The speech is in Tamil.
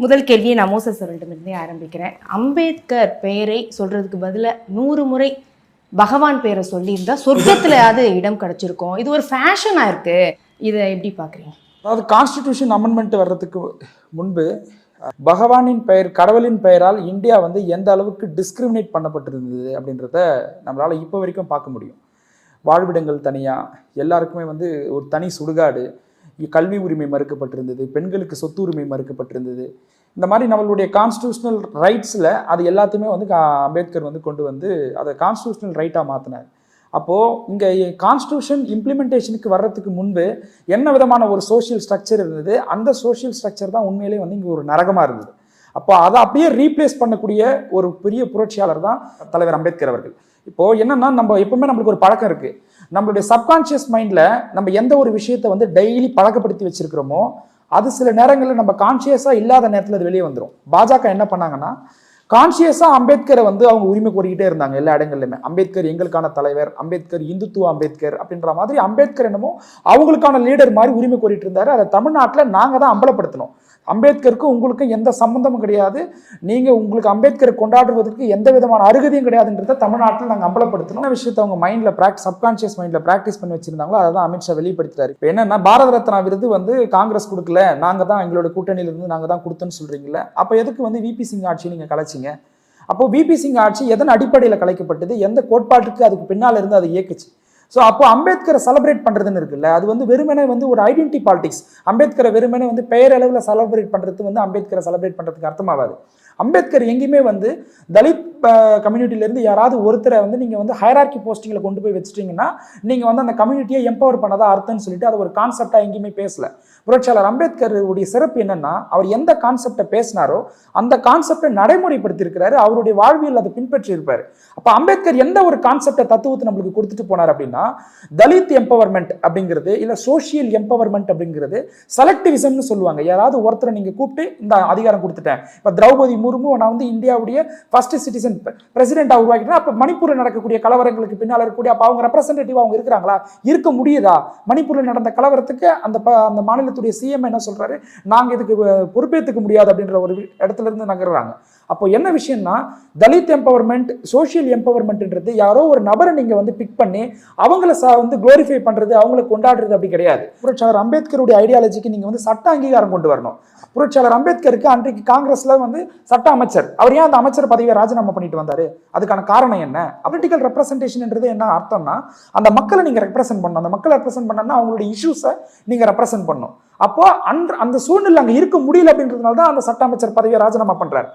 முதல் கேள்வியை நான் மோசஸ் அவர்களிடமிருந்தே ஆரம்பிக்கிறேன். அம்பேத்கர் பெயரை சொல்றதுக்கு பதிலாக நூறு முறை பகவான் பேரை சொல்லியிருந்தா சொர்க்கத்திலயாவது இடம் கிடைச்சிருக்கும். இது ஒரு ஃபேஷனாக இருக்கு. இதை எப்படி பார்க்குறீங்க? அதாவது கான்ஸ்டிடியூஷன் அமெண்ட்மெண்ட் வர்றதுக்கு முன்பு பகவானின் பெயர் கடவுளின் பெயரால் இந்தியா வந்து எந்த அளவுக்கு டிஸ்கிரிமினேட் பண்ணப்பட்டிருந்தது அப்படின்றத நம்மளால் இப்போ வரைக்கும் பார்க்க முடியும். வாழ்விடங்கள் தனியாக எல்லாருக்குமே வந்து ஒரு தனி சுடுகாடு கல்வி உரிமை மறுக்கப்பட்டிருந்தது பெண்களுக்கு சொத்து உரிமை மறுக்கப்பட்டிருந்தது. இந்த மாதிரி நம்மளுடைய கான்ஸ்டியூஷனல் ரைட்ஸில் அது எல்லாத்தையுமே வந்து அம்பேத்கர் வந்து கொண்டு வந்து அதை கான்ஸ்டியூஷனல் ரைட்டாக மாற்றினார் அப்போது இங்கே கான்ஸ்டியூஷன் இம்ப்ளிமெண்டேஷனுக்கு வர்றதுக்கு முன்பு என்ன விதமான ஒரு சோஷியல் ஸ்ட்ரக்சர் இருந்தது? அந்த சோஷியல் ஸ்ட்ரக்சர் தான் உண்மையிலே வந்து இங்கே ஒரு நரகமாக இருந்தது. அப்போ அதை அப்படியே ரீப்ளேஸ் பண்ணக்கூடிய ஒரு பெரிய புரட்சியாளர் தான் தலைவர் அம்பேத்கர் அவர்கள். இப்போ என்னன்னா நம்ம எப்பவுமே நம்மளுக்கு ஒரு பழக்கம் இருக்கு. நம்மளுடைய சப்கான்ஷியஸ் மைண்ட்ல நம்ம எந்த ஒரு விஷயத்தை வந்து டெய்லி பழக்கப்படுத்தி வச்சிருக்கிறோமோ அது சில நேரங்களில் நம்ம கான்ஷியஸாக இல்லாத நேரத்தில் அது வெளியே வந்துடும் பாஜக என்ன பண்ணாங்கன்னா கான்ஷியஸாக அம்பேத்கரை வந்து அவங்க உரிமை கோரிக்கிட்டே இருந்தாங்க எல்லா இடங்கள்லையுமே. அம்பேத்கர் எங்களுக்கான தலைவர் அம்பேத்கர் இந்துத்துவ அம்பேத்கர் அப்படின்ற மாதிரி அம்பேத்கர் என்னமோ அவங்களுக்கான லீடர் மாதிரி உரிமை கோரிட்டு இருந்தாரு. அதை தமிழ்நாட்டில் நாங்கள் தான் அம்பலப்படுத்தணும். அம்பேத்கருக்கும் உங்களுக்கும் எந்த சம்பந்தமும் கிடையாது. நீங்கள் உங்களுக்கு அம்பேத்கரை கொண்டாடுவதற்கு எந்த விதமான அருகதையும் கிடையாதுன்றத தமிழ்நாட்டில் நாங்கள் அம்பலப்படுத்தணும். விஷயத்தை அவங்க மைண்டில் ப்ராக்டிஸ் சப்கான்ஷியஸ் மைண்டில் ப்ராக்டிஸ் பண்ணி வச்சிருந்தாங்களோ அதை தான் அமித்ஷா வெளிப்படுத்துறாரு. இப்போ என்னன்னா பாரத ரத்னா விருது வந்து காங்கிரஸ் கொடுக்கல. நாங்கள் தான் எங்களோட கூட்டணியிலிருந்து நாங்கள் தான் கொடுத்தோன்னு சொல்கிறீங்கள அப்போ எதுக்கு வந்து விபி சிங் ஆட்சி நீங்கள் கலைச்சிங்க? அப்போ விபி சிங் ஆட்சி எதன் அடிப்படையில் கலைக்கப்பட்டது? எந்த கோட்பாட்டுக்கு அதுக்கு பின்னால் இருந்து அதை இயக்குச்சு? ஸோ அப்போ அம்பேத்கரை செலிப்ரேட் பண்ணுறதுன்னு இருக்குல்ல அது வந்து வெறுமனே வந்து ஒரு ஐடென்டி பாலிடிக்ஸ் அம்பேத்கரை வெறுமனே வந்து பெயரளவில் செலிப்ரேட் பண்ணுறது வந்து அம்பேத்கரை செலிப்ரேட் பண்ணுறதுக்கு அர்த்தமாகாது. அம்பேத்கர் எங்கேயுமே வந்து தலித் கம்யூனிட்டிலேருந்து யாராவது ஒருத்தரை வந்து நீங்கள் வந்து ஹைரார்கி போஸ்டிங்கில் கொண்டு போய் வச்சிட்டிங்கன்னா நீங்கள் வந்து அந்த கம்யூனிட்டியை எம்பவர் பண்ணதா அர்த்தம்னு சொல்லிட்டு அது ஒரு கான்செப்டாக எங்கேயுமே பேசல. புரட்சியாளர் அம்பேத்கருடைய சிறப்பு என்னன்னா அவர் எந்த கான்செப்டை பேசினாரோ அந்த கான்செப்டை நடைமுறைப்படுத்தியிருக்கிறாரு. அவருடைய வாழ்வியல் அதை பின்பற்றி இருப்பார் அப்போ அம்பேத்கர் எந்த ஒரு கான்செப்டை தத்துவத்தை நம்மளுக்கு கொடுத்துட்டு போனார் அப்படின்னா தலித் எம்பவர்மெண்ட் அப்படிங்கிறது இல்லை சோஷியல் எம்பவர்மெண்ட் அப்படிங்கிறது செலக்டிவிசம்னு சொல்லுவாங்க. யாராவது ஒருத்தரை நீங்கள் கூப்பிட்டு இந்த அதிகாரம் கொடுத்துட்டேன். இப்போ திரௌபதி முர்மு நான் வந்து இந்தியாவுடைய ஃபர்ஸ்ட் சிட்டிசன் பிரசிடென்ட்டாக உருவாக்கிட்டேன் அப்போ மணிப்பூரில் நடக்கக்கூடிய கலவரங்களுக்கு பின்னால் இருக்கக்கூடிய அப்போ அவங்க ரெப்ரசன்டேட்டிவ் அவங்க இருக்கிறாங்களா? இருக்க முடியுதா? மணிப்பூரில் நடந்த கலவரத்துக்கு அந்த அந்த மாநில மாநிலத்துடைய சிஎம் என்ன சொல்றாரு? நாங்கள் இதுக்கு பொறுப்பேற்றுக்க முடியாது அப்படின்ற ஒரு இடத்துல இருந்து நகர்றாங்க. அப்போ என்ன விஷயம்னா தலித் எம்பவர்மெண்ட் சோஷியல் எம்பவர்மெண்ட்ன்றது யாரோ ஒரு நபரை நீங்கள் வந்து பிக் பண்ணி அவங்கள சா வந்து குளோரிஃபை பண்ணுறது அவங்கள கொண்டாடுறது அப்படி கிடையாது. புரட்சியாளர் அம்பேத்கருடைய ஐடியாலஜிக்கு நீங்கள் வந்து சட்ட அங்கீகாரம் கொண்டு வரணும். புரட்சியாளர் அம்பேத்கருக்கு அன்றைக்கு காங்கிரஸில் வந்து சட்ட அமைச்சர். அவர் ஏன் அந்த அமைச்சர் பதவியை ராஜினாமா பண்ணிட்டு வந்தார்? அதுக்கான காரணம் என்ன? பொலிட்டிக்கல் ரெப்ரசன்டேஷன்ன்றது என்ன அர்த்தம்னா அந்த மக்களை நீங்கள் ரெப்ரசென்ட் பண்ணணும். அந்த மக்களை ரெப்ரசென்ட் பண்ணனா அவங்களுடைய இஷ்யூஸை நீங்கள் ரெப்ரசென்ட் பண்ணணும். அப்போ அந்த அந்த சூழ்நிலை அங்கே இருக்க முடியல அப்படின்றதுனால தான் அந்த சட்ட அமைச்சர் பதவியை ராஜினாமா பண்ணுறாரு